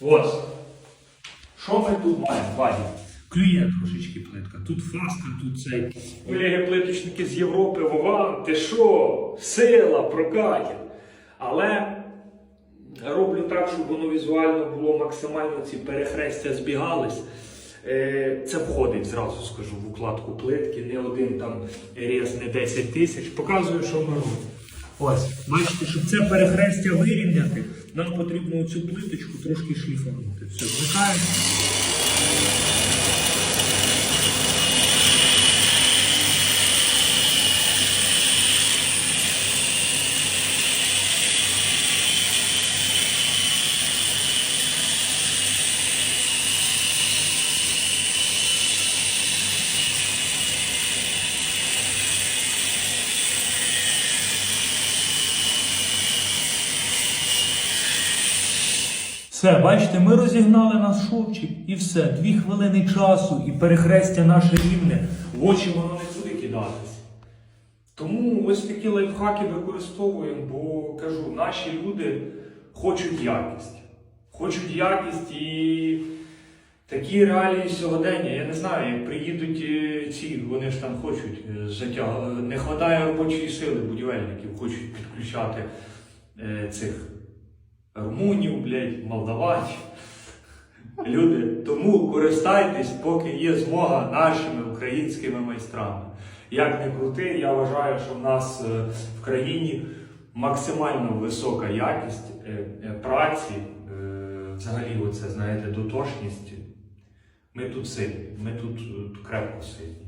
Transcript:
Ось. Що ми тут маємо, Ваді? Клює трошечки плитка. Тут фаска, тут цей. Колеги плиточники з Європи, Вова, ти що? Сила, прокатів. Але роблю так, щоб воно візуально було максимально ці перехрестя збігались. Е, Це входить, зразу скажу, в укладку плитки, не один там рез, не 10 тисяч. Показую, що ми робимо. Ось, бачите, щоб це перехрестя вирівняти, нам потрібно цю плиточку трошки шліфанути. Все, вмикаємо. Все, бачите, ми розігнали наш шовчик і все. Дві хвилини часу і перехрестя наше рівне. В очі воно не буде кидатись. Тому ось такі лайфхаки використовуємо, бо кажу, наші люди хочуть якість. Хочуть якість і такі реалії сьогодення. Я не знаю, як приїдуть е, ці, вони ж там хочуть е, життя. Не вистачає робочої сили будівельників, хочуть підключати е, цих румунів, блядь, молдаванів. Люди, тому користайтесь, поки є змога нашими українськими майстрами. Як не крути, я вважаю, що в нас е, в країні максимально висока якість е, е, праці, взагалі, оце, знаєте, дотошність. Ми тут сильні, ми тут крепко сильні.